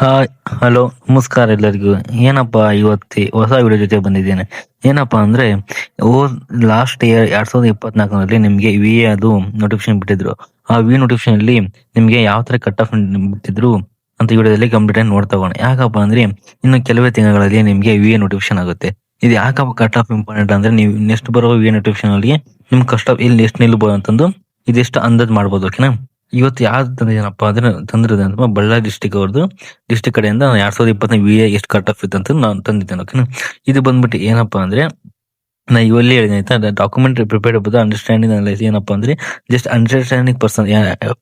Hi hello, ನಮಸ್ಕಾರ ಎಲ್ಲರಿಗೂ. ಏನಪ್ಪಾ, ಇವತ್ತು ಹೊಸ ವಿಡಿಯೋ ಜೊತೆ ಬಂದಿದ್ದೇನೆ. ಏನಪ್ಪಾ ಅಂದ್ರೆ, ಓ ಲಾಸ್ಟ್ ಇಯರ್ ಎರಡ್ ಸಾವಿರದ ಇಪ್ಪತ್ನಾಲ್ಕರಲ್ಲಿ ನಿಮ್ಗೆ ವಿ ಅದು ನೋಟಿಫಿಕೇಶನ್ ಬಿಟ್ಟಿದ್ರು. ಆ ವಿ ನೋಟಿಫಿಕೇಶನ್ ಅಲ್ಲಿ ನಿಮ್ಗೆ ಯಾವ ತರ ಕಟ್ ಆಫ್ ಬಿಟ್ಟಿದ್ರು ಅಂತ ವಿಡಿಯೋದಲ್ಲಿ ಕಂಪ್ಲೀಟ್ ಆಗಿ ನೋಡ್ತಾ ಹೋಗೋಣ ಯಾಕಪ್ಪ ಅಂದ್ರೆ, ಇನ್ನು ಕೆಲವೇ ತಿಂಗಳಲ್ಲಿ ನಿಮ್ಗೆ ವಿ ಎ ನೋಟಿಫಿಕೇಶನ್ ಆಗುತ್ತೆ. ಇದು ಯಾಕಪ್ಪ ಕಟ್ ಆಫ್ ಇಂಪಾರ್ಟೆಂಟ್ ಅಂದ್ರೆ, ನೀವು ನೆಕ್ಸ್ಟ್ ಬರೋ ವಿ ಎ ನೋಟಿಫಿಕೇಶನ್ ಅಲ್ಲಿ ನಿಮ್ ಕಷ್ಟ ಇಲ್ಲಿ ಎಷ್ಟು ನಿಲ್ಬೋದು ಅಂತಂದು ಇದೆಷ್ಟು ಅಂದಾಜ್ ಮಾಡ್ಬೋದು ಓಕೆನಾ ಇವತ್ತು ಯಾವ್ದು ಏನಪ್ಪಾ ಅಂದ್ರೆ ತಂದಿರೋದು ಅಂತ ಬಳ್ಳಾರಿ ಡಿಸ್ಟಿಕ್ ಅವ್ರದ್ದು ಡಿಸ್ಟಿಕ್ ಕಡೆಯಿಂದ ಎರಡ್ ಸಾವಿರದ ಇಪ್ಪತ್ತನೇ ವಿ ಎಷ್ಟು ಕಟ್ ಆಫ್ ಇತ್ತು ಅಂತ ನಾನು ತಂದಿದ್ದೇನೆ ಓಕೆನಾ ಇದು ಬಂದ್ಬಿಟ್ಟು ಏನಪ್ಪಾ ಅಂದ್ರೆ ನಾ ಇವಲ್ಲಿ ಹೇಳಿದೆ ಆಯ್ತಾ? ಡಾಕ್ಯುಮೆಂಟ್ ಪ್ರಿಪೇರ್ಡ್ ಬಗ್ಗೆ ಅಂಡರ್ಸ್ಟ್ಯಾಂಡಿಂಗ್ ಅನಲೈಸ್ ಏನಪ್ಪಾ ಅಂದ್ರೆ ಜಸ್ಟ್ ಅಂಡರ್ಸ್ಟ್ಯಾಂಡಿಂಗ್ ಪರ್ಸನ್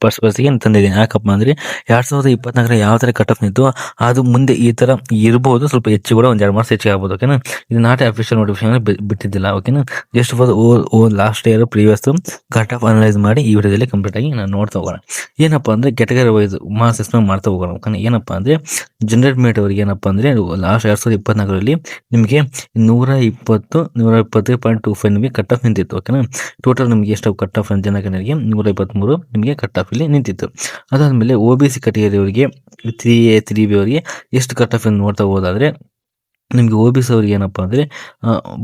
ಪರ್ಸ್ಪರ್ಸ್ಗೆ ತಂದಿದ್ದೀನಿ. ಯಾಕಪ್ಪ ಅಂದ್ರೆ, ಎರಡ್ ಸಾವಿರದ ಇಪ್ಪತ್ನಾಲ್ಕರ ಯಾವ ತರ ಕಟ್ ಆಫ್ ನಿಂತು, ಅದು ಮುಂದೆ ಈ ತರ ಇರಬಹುದು ಸ್ವಲ್ಪ ಹೆಚ್ಚು ಕೂಡ ಒಂದ್ ಎರಡು ಮಾರ್ಕ್ಸ್ ಹೆಚ್ಚಿಗೆ ಆಗ್ಬೋದು ಓಕೆನಾ ಇದು ನಾಟ್ ಅಫಿಷಿಯಲ್ ನೋಟಿಫಿಕೇಶನ್ ಬಿಟ್ಟಿದ್ದಿಲ್ಲ ಓಕೆನಾ just for O last year previous cut off analyse ಮಾಡಿ ಈ ವಿಡಿಯೋದಲ್ಲಿ ಕಂಪ್ಲೀಟ್ ಆಗಿ ನಾನು ನೋಡ್ತಾ ಹೋಗೋಣ. ಏನಪ್ಪಾ ಅಂದ್ರೆ ಕೆಟಗರಿ ವೈಸ್ ಮಾರ್ಕ್ಸ್ ಎಕ್ಸ್ಪ್ಲೇನ್ ಮಾಡ್ತಾ ಹೋಗೋಣ ಓಕೆನಾ ಏನಪ್ಪಾ ಅಂದ್ರೆ ಜನರೇಟ್ ಮೇಟ್ ಅವರಿಗೆ ಏನಪ್ಪಾ ಅಂದ್ರೆ ಲಾಸ್ಟ್ ಎರಡು ಸಾವಿರದ ಇಪ್ಪತ್ನಾಲ್ಕರಲ್ಲಿ ನಿಮಗೆ ನೂರ ಇಪ್ಪತ್ತು ನೂರ ಇಪ್ಪತ್ತು ಪಾಯಿಂಟ್ ಟು ಫೈವ್ ನಿಮಗೆ ಕಟ್ ಆಫ್ ನಿಂತಿತ್ತು ಓಕೆನಾ ಟೋಟಲ್ ನಿಮಗೆ ಎಷ್ಟು ಕಟ್ ಆಫ್ ಜನಗಣರಿಗೆ ನೂರ ಇಪ್ಪತ್ತ್ಮೂರು ನಿಮಗೆ ಕಟ್ ಆಫ್ ಇಲ್ಲಿ ನಿಂತಿತ್ತು. ಅದಾದಮೇಲೆ ಒ ಬಿ ಸಿ ಕಟಗರಿಯವರಿಗೆ ತ್ರೀ ಎ ತ್ರೀ ಬಿ ಅವರಿಗೆ ಎಷ್ಟು ಕಟ್ ಆಫ್ ನೋಡ್ತಾ ಹೋದಾದ್ರೆ ನಿಮಗೆ ಓ ಬಿ ಸಿ ಅವ್ರಿಗೆ ಏನಪ್ಪ ಅಂದರೆ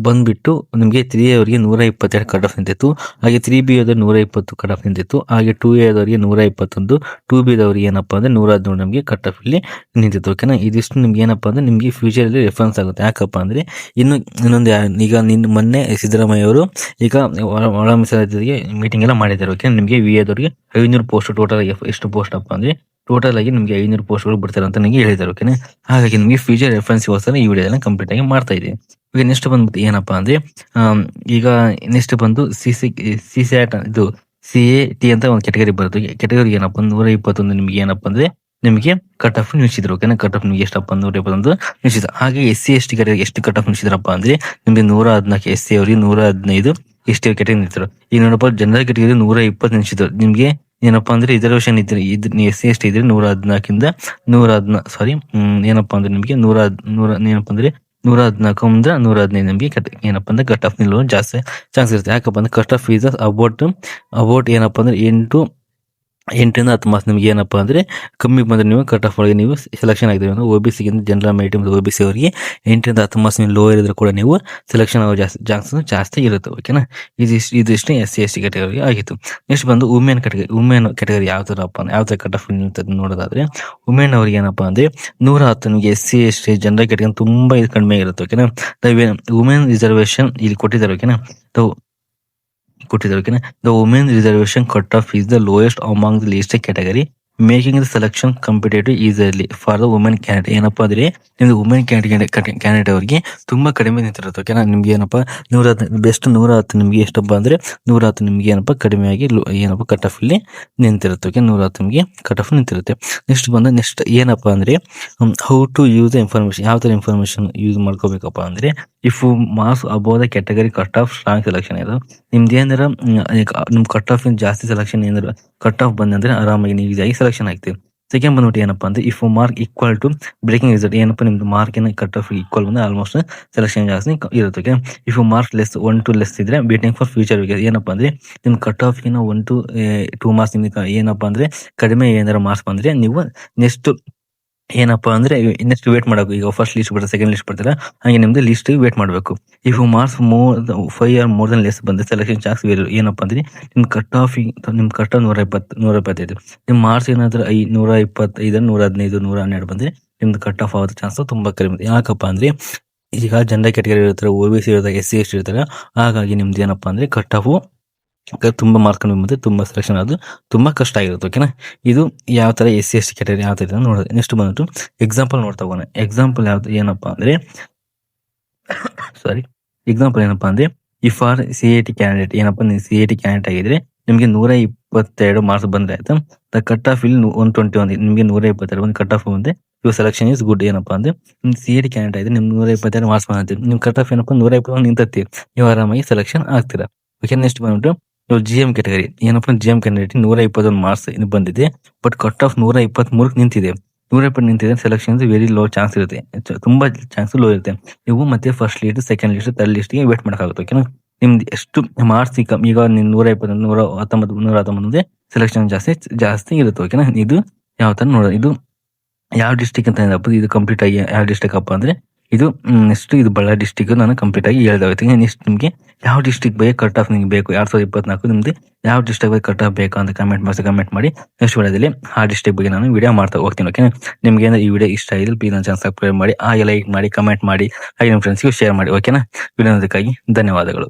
ಬಂದುಬಿಟ್ಟು ನಿಮಗೆ ತ್ರೀ ಅವರಿಗೆ ನೂರ ಇಪ್ಪತ್ತೆರಡು ಕಟ್ ಆಫ್ ನಿಂತಿತ್ತು. ಹಾಗೆ ತ್ರೀ ಬಿ ಅವರಿಗೆ ನೂರ ಇಪ್ಪತ್ತು ಕಟ್ ಆಫ್ ನಿಂತಿತ್ತು. ಹಾಗೆ ಟೂ ಎ ನೂರ ಇಪ್ಪತ್ತೊಂದು ಟೂ ಬಿ ಏನಪ್ಪ ಅಂದ್ರೆ ನೂರ ಹದಿನೇಳು ನಮಗೆ ಕಟ್ ಆಫ್ ಇಲ್ಲಿ ನಿಂತಿತ್ತು ಓಕೆನಾ ಇದಿಷ್ಟು ನಿಮ್ಗೆ ಏನಪ್ಪ ಅಂದ್ರೆ ನಿಮಗೆ ಫ್ಯೂಚರಲ್ಲಿ ರೆಫರೆನ್ಸ್ ಆಗುತ್ತೆ. ಯಾಕಪ್ಪ ಅಂದರೆ ಇನ್ನು ಇನ್ನೊಂದು ಈಗ ನಿನ್ನ ಮೊನ್ನೆ ಸಿದ್ದರಾಮಯ್ಯ ಅವರು ಈಗ ಒಳ- ಮೀಟಿಂಗ್ ಎಲ್ಲ ಮಾಡಿದ್ದಾರೆ ಓಕೆ ನಿಮಗೆ ವಿ ಎದವರಿಗೆ ಐನೂರು ಪೋಸ್ಟ್ ಟೋಟಲ್ ಎಷ್ಟು ಪೋಸ್ಟ್ ಅಪ್ಪ ಅಂದ್ರೆ ಟೋಟಲ್ ಆಗಿ ನಿಮಗೆ ಐನೂರು ಪೋಸ್ಟ್ಗಳು ಬಿಡ್ತಾರೆ ಅಂತ ನನಗೆ ಹೇಳಿದ್ದಾರೆ ಓಕೆನಾ ಹಾಗಾಗಿ ನಿಮಗೆ ಫ್ಯೂಚರ್ ರೆಫರೆನ್ಸ್ಗೋಸ್ಕರ ಈ ವಿಡಿಯೋನ ಕಂಪ್ಲೀಟ್ ಆಗಿ ಮಾಡ್ತಾ ಇದ್ದೀನಿ. ಈಗ ನೆಕ್ಸ್ಟ್ ಬಂದ್ಬಿಟ್ಟು ಏನಪ್ಪಾ ಅಂದ್ರೆ ಈಗ ನೆಕ್ಸ್ಟ್ ಬಂದು ಸಿ ಸಿ ಸಿ ಇದು ಸಿ ಎ ಟಿ ಅಂತ ಒಂದು ಕೆಟಗರಿ ಬರುತ್ತೆ. ಕೆಟಗರಿ ಏನಪ್ಪ ನೂರ ಇಪ್ಪತ್ತೊಂದು ನಿಮಗೆ ಏನಪ್ಪ ಅಂದ್ರೆ ನಿಮಗೆ ಕಟ್ ಆಫ್ ನಿಲ್ಸಿದ್ರು ಓಕೆನಾ ಕಟ್ ಆಫ್ ನಿಮ್ಗೆ ಎಷ್ಟಪ್ಪ ನೂರ ಇಪ್ಪತ್ತೊಂದು ನಿಲ್ಸಿದ್ರು. ಹಾಗೆ S C S T category ಎಷ್ಟು ಕಟ್ ಆಫ್ ನಿಲ್ಸಿದ್ರಪ್ಪ ಅಂದ್ರೆ ನಿಮಗೆ ನೂರ ಹದಿನಾಲ್ಕು ಎಸ್ ಸಿ ಅವರಿಗೆ ನೂರ ಹದಿನೈದು ಎಸ್ ಟಿ ಕೆಟಗರಿ ನಿಲ್ಸಿದ್ರು. ಈಗ ನೋಡಪ್ಪ ಜನರಲ್ ಕೆಟಗರಿ ನೂರ ಇಪ್ಪತ್ತು ನಿಲ್ಸಿದ್ರು. ನಿಮ್ಗೆ ಏನಪ್ಪಾ ಅಂದ್ರೆ ರಿಸರ್ವೇಶನ್ ಇದ್ರೆ ಇದ್ ಎಸ್ ಸಿ ಎಸ್ ಟಿ ಇದ್ರೆ ನೂರ ಹದಿನಾಲ್ಕಿಂದ ನೂರ ಹದಿನಾ ಸಾರಿ ಏನಪ್ಪಾ ಅಂದ್ರೆ ನಿಮಗೆ ನೂರ ನೂರ ಏನಪ್ಪಾ ಅಂದ್ರೆ ನೂರ ಹದಿನಾಲ್ಕು ಅಂದ್ರೆ ನೂರ ಹದಿನೈದು ನಿಮಗೆ ಕಟ್ ಏನಪ್ಪ ಅಂದ್ರೆ ಕಟ್ ಆಫ್ ನಿಲ್ಲೋ ಜಾಸ್ತಿ ಚಾನ್ಸ್ ಇರುತ್ತೆ. ಯಾಕಪ್ಪ ಅಂದ್ರೆ cut off fees about about ಏನಪ್ಪಾ ಅಂದ್ರೆ ಎಂಟು ಎಂಟರಿಂದ ಹತ್ತು ಮಾಸ ನಿಮ್ಗೆ ಏನಪ್ಪಾ ಅಂದ್ರೆ ಕಮ್ಮಿ ಬಂದ್ರೆ ನೀವು ಕಟ್ ಆಫ್ ಒಳಗೆ ನೀವು ಸೆಲೆಕ್ಷನ್ ಆಗಿದ್ದೀವಿ ಅಂದ್ರೆ ಒ ಬಿ ಸಿಗಿಂತ ಜನರಲ್ ಮೈಟಿ ಬಿ ಸಿ ಅವರಿಗೆ ಎಂಟರಿಂದ ಹತ್ತು ಮಾರ್ಕ್ಸ್ ನೀವು ಲೋ ಇರಿದ್ರೆ ಕೂಡ ನೀವು ಸೆಲೆಕ್ಷನ್ ಆಗೋ ಜಾಸ್ತಿ ಚಾನ್ಸಸ್ ಜಾಸ್ತಿ ಇರುತ್ತೆ ಓಕೆನಾ ಇದಿಷ್ಟು ಇದಿಷ್ಟು S C S T category ಆಗಿತ್ತು. ನೆಕ್ಸ್ಟ್ ಬಂದು ವುಮೆನ್ ಕ್ಯಾಟಗರಿ ವುಮೆನ್ ಕ್ಯಾಟಗರಿ ಯಾವ ಥರಪ್ಪ ಅಪ್ಪ ಯಾವ ಥರ ಕಟ್ ಆಫ್ ನಿಲ್ತದೆ ನೋಡೋದಾದ್ರೆ ವುಮೆನ್ ಅವ್ರಿಗೆ ಏನಪ್ಪಾ ಅಂದ್ರೆ ನೂರ ಹತ್ತು ನಿಮಗೆ S C S T general category ತುಂಬಾ ಇದು ಕಡಿಮೆ ಇರುತ್ತೆ ಓಕೆನಾ ವುಮೆನ್ ರಿಸರ್ವೇಷನ್ ಇಲ್ಲಿ ಕೊಟ್ಟಿದ್ದಾರೆ ಓಕೆನಾ ಕೊಟ್ಟಿದ್ದಾರೆ ಓಕೆನಾ the women reservation cut off is the lowest among the least category making the selection competitive easily for the women candidate. ಏನಪ್ಪ ಅಂದ್ರೆ, ನಿಮ್ದು ವುಮೆನ್ ಕ್ಯಾಂಡಿಡೇಟ್ ಕ್ಯಾಂಡಿಡೇಟ್ ಅವರಿಗೆ ತುಂಬಾ ಕಡಿಮೆ ನಿಂತಿರುತ್ತೆ, ಓಕೆನಾ? ನಿಮ್ಗೆ ಏನಪ್ಪ ನೂರ ಬೆಸ್ಟ್ ನೂರ ಹತ್ತು ನಿಮ್ಗೆ ಎಷ್ಟಪ್ಪ ಅಂದ್ರೆ ನೂರ ಹತ್ತು ನಿಮ್ಗೆ ಏನಪ್ಪ ಕಡಿಮೆಯಾಗಿ ಏನಪ್ಪ ಕಟ್ ಆಫ್ ಇಲ್ಲಿ ನಿಂತಿರುತ್ತೆ, ಓಕೆ? ನೂರ ಹತ್ತು ನಿಮಗೆ ಕಟ್ ಆಫ್ ನಿಂತಿರುತ್ತೆ. ನೆಕ್ಸ್ಟ್ ಬಂದು ನೆಕ್ಸ್ಟ್ ಏನಪ್ಪ ಅಂದ್ರೆ how to use the information ಯಾವ ತರ ಇನ್ಫಾರ್ಮೇಶನ್ ಯೂಸ್ ಮಾಡ್ಕೋಬೇಕಪ್ಪ ಅಂದ್ರೆ if marks above the category cut off strong selection ಇದು. ನಿಮ್ದು ಏನಾರ ನಿಮ್ ಕಟ್ ಆಫ್ ಜಾಸ್ತಿ ಸೆಲೆಕ್ಷನ್ ಏನಾರ ಕಟ್ ಆಫ್ ಬಂದಂದ್ರೆ ಆರಾಮಾಗಿ ನೀವು ಈಸಿಯಾಗಿ ಸೆಲೆಕ್ಷನ್ ಆಗ್ತೀವಿ ಸೆಕೆಂಡ್ ಬಂದ್ಬಿಟ್ಟು ಏನಪ್ಪಾ ಅಂದ್ರೆ if mark equal to breaking result ಏನಪ್ಪ ನಿಮ್ದು ಮಾರ್ಕ್ ಏನ ಕಟ್ ಆಫ್ ಈಕ್ವಲ್ ಬಂದ್ರೆ ಆಲ್ಮೋಸ್ಟ್ ಸೆಲೆಕ್ಷನ್ ಜಾಸ್ತಿ ಇರುತ್ತೆ if mark less one to less ಇದ್ರೆ ಬೀಟಿಂಗ್ ಫಾರ್ ಫ್ಯೂಚರ್ ಏನಪ್ಪಾ ಅಂದ್ರೆ, ನಿಮ್ ಕಟ್ ಆಫ್ ಏನೋ ಒನ್ ಟು ಟೂ ಮಾರ್ಕ್ಸ್ ನಿಮ್ಗೆ ಏನಪ್ಪಾ ಅಂದ್ರೆ ಕಡಿಮೆ ಏನಾರ ಮಾರ್ಕ್ಸ್ ಬಂದ್ರೆ ನೀವು ನೆಕ್ಸ್ಟ್ ಏನಪ್ಪಾ ಅಂದ್ರೆ ಇನ್ನೆಷ್ಟು ವೇಟ್ ಮಾಡಬೇಕು. ಈಗ ಫಸ್ಟ್ ಲಿಸ್ಟ್ ಬರ್ತದೆ ಸೆಕೆಂಡ್ ಲಿಸ್ಟ್ ಬರ್ತಾರೆ ಹಾಗೆ ನಿಮ್ದು ಲಿಸ್ಟ್ ವೇಟ್ ಮಾಡಬೇಕು. If marks more five or more than less ಬಂದ್ರೆ ಸೆಲೆಕ್ಷನ್ ಚಾನ್ಸ್ ಬೇರೆ ಏನಪ್ಪಾ ಅಂದ್ರೆ ನಿಮ್ ಕಟ್ ಆಫ್ ನಿಮ್ ಕಟ್ ನೂರ ಇಪ್ಪತ್ತು, ನೂರ ಇಪ್ಪತ್ತೈದು. ನಿಮ್ ಮಾರ್ಕ್ಸ್ ಏನಾದ್ರು ಐ, ನೂರ ಇಪ್ಪತ್ತೈದು, ನೂರ ಹದಿನೈದು, ನೂರ ಹನ್ನೆರಡು ಬಂದ್ರೆ ನಿಮ್ದು ಕಟ್ ಆಫ್ ಆಗೋ ಚಾನ್ಸ್ ತುಂಬಾ ಕಡಿಮೆ. ಯಾಕಪ್ಪ ಅಂದ್ರೆ ಈಗ ಜನರಲ್ ಕ್ಯಾಟಗರಿ ಇರ್ತಾರೆ ಒ ಬಿ ಸಿ ಇರ್ತಾರೆ ಎಸ್ ಸಿ ಎಸ್ ಟಿ ಇರ್ತಾರೆ ಹಾಗಾಗಿ ನಿಮ್ದು ಏನಪ್ಪಾ ಅಂದ್ರೆ ಕಟ್ ಆಫ್ ತುಂಬಾ ಮಾರ್ಕ್ ಕಡಿಮೆ ಬಂದ್ರೆ ತುಂಬಾ ಸೆಲೆಕ್ಷನ್ ಅದು ತುಂಬಾ ಕಷ್ಟ ಆಗಿರುತ್ತೆ ಓಕೆನಾ ಇದು ಯಾವ ತರ S C S T category ಯಾವ ಇದೆ ನೋಡೋದು. ನೆಕ್ಸ್ಟ್ ಬಂದ್ಬಿಟ್ಟು ಎಕ್ಸಾಂಪಲ್ ನೋಡ್ತಾ ಹೋಗೋಣ. ಎಕ್ಸಾಂಪಲ್ ಯಾವ್ದು, ಏನಪ್ಪಾ ಅಂದ್ರೆ ಸಾರಿ ಎಕ್ಸಾಂಪಲ್ ಏನಪ್ಪಾ ಅಂದ್ರೆ if R C A T candidate ಏನಪ್ಪಾ ನೀವು ಸಿ ಎ ಟಿ ಕ್ಯಾಂಡಿಡೇಟ್ ಆಗಿದ್ರೆ, ನಿಮಗೆ ನೂರ ಇಪ್ಪತ್ತೆರಡು ಮಾರ್ಕ್ಸ್ ಬಂದ್ರೆ ಆಯ್ತಾ? ದ ಕಟ್ ಆಫ್ ಇಲ್ಲಿ ಒನ್ ಟ್ವೆಂಟಿ ಒಂದು ನಿಮಗೆ ನೂರ ಇಪ್ಪತ್ತೆರಡು ಒಂದು ಕಟ್ ಆಫ್ ಬಂದೆ ಇವ್ ಸೆಲೆಕ್ಷನ್ ಇಸ್ ಗುಡ್ ಏನಪ್ಪಾ ಅಂದ್ರೆ, ನಿಮ್ ಸಿ ಎ ಟಿ ಕ್ಯಾಂಡಿಡೇಟ್ ಆಗಿದ್ರೆ ನಿಮ್ ನೂರ ಇಪ್ಪತ್ತೆರಡು ಮಾರ್ಕ್ಸ್ ಬಂದಿರ್ತೀವಿ ನಿಮ್ ಕಟ್ ಆಫ್ ಏನಪ್ಪಾ, ನೂರ ಇಪ್ಪತ್ತೊಂದು ನಿಂತತ್ತಿ ನೀವು ಆರಾಮಾಗಿ ಸೆಲೆಕ್ಷನ್ ಆಗ್ತೀರಾ. ಓಕೆ ನೆಕ್ಸ್ಟ್ ಬಂದ್ಬಿಟ್ಟು ಇವಾಗ ಜಿ ಎಂ ಕ್ಯಾಟಗರಿ ಏನಪ್ಪ ಜಿ ಎಂ ಕ್ಯಾಂಡಿಡೇಟ್ ನೂರ ಇಪ್ಪತ್ತೊಂದು ಮಾರ್ಕ್ಸ್ ಬಂದಿದೆ. ಬಟ್ ಕಟ್ ಆಫ್ ನೂರ ಇಪ್ಪತ್ತ್ ಮೂರಕ್ಕೆ ನಿಂತಿದೆ. ನೂರ ಇಪ್ಪತ್ತು ನಿಂತಿದೆ. ಸೆಲೆಕ್ಷನ್ ವೆರಿ ಲೋ ಚಾನ್ಸ್ ಇರುತ್ತೆ. ತುಂಬಾ ಚಾನ್ಸ್ ಲೋ ಇರುತ್ತೆ. ನೀವು ಮತ್ತೆ first list second list third ಲಿಸ್ಟ್ಗೆ wait ಮಾಡಕ್ಕಾಗುತ್ತೆ ಓಕೆನಾ ನಿಮ್ದು ಎಷ್ಟು ಮಾರ್ಕ್ಸ್ ಈಗ ಈಗ ನೂರ ಇಪ್ಪತ್ತೊಂದು, ನೂರ ಹತ್ತೊಂಬತ್ತು ನೂರ ಹತ್ತೊಂಬತ್ತು ಸೆಲೆಕ್ಷನ್ ಜಾಸ್ತಿ ಜಾಸ್ತಿ ಇರುತ್ತೆ ಓಕೆನಾ ಇದು ಯಾವ ತರ ನೋಡೋದು? ಇದು ಯಾವ ಡಿಸ್ಟಿಕ್ ಅಂತ ಏನಪ್ಪ ಇದು ಕಂಪ್ಲೀಟ್ ಆಗಿ ಯಾವ ಡಿಸ್ಟಿಕ್ ಅಪ್ಪ ಅಂದ್ರೆ ಇದು ನೆಕ್ಸ್ಟ್ ಇದು ಬಳ್ಳಾರಿ ಡಿಸ್ಟಿಕ್ ನಾನು ಕಂಪ್ಲೀಟ್ ಆಗಿ ಹೇಳ್ದಾಗ ನೆಕ್ಸ್ಟ್ ನಿಮಗೆ ಯಾವ ಡಿಸ್ಟಿಕ್ ಬಗ್ಗೆ ಕಟ್ ಆಫ್ ನಿಮಗೆ ಬೇಕು? ಎರಡ್ ಸಾವಿರದ ಇಪ್ಪತ್ನಾಲ್ಕು ನಿಮ್ದು ಯಾವ ಡಿಸ್ಟಿಕ್ ಬಗ್ಗೆ ಕಟ್ ಆಫ್ ಬೇಕು ಅಂತ ಕಮೆಂಟ್ ಮಾಡಿ ಕಮೆಂಟ್ ಮಾಡಿ ನೆಕ್ಸ್ಟ್ ವಿಡಿಯೋದಲ್ಲಿ ಆ ಡಿಸ್ಟಿಕ್ ಬಗ್ಗೆ ನಾನು ವಿಡಿಯೋ ಮಾಡ್ತಾ ಹೋಗ್ತೀನಿ ಓಕೆ ನಿಮ್ಗೆ ಈ ವಿಡಿಯೋ ಇಷ್ಟ ಆಗಿದ್ರೆ ಪ್ಲೀಸ್ ನನ್ನ ಚಾನಲ್ ಸಬ್ಸ್ಕ್ರೈಬ್ ಮಾಡಿ ಹಾಗೆ ಲೈಕ್ ಮಾಡಿ ಕಮೆಂಟ್ ಮಾಡಿ, ಹಾಗೆ ನಿಮ್ಮ ಫ್ರೆಂಡ್ಸ್ಗೂ ಶೇರ್ ಮಾಡಿ ಓಕೆನಾ ವಿಡಿಯೋದಕ್ಕಾಗಿ ಧನ್ಯವಾದಗಳು.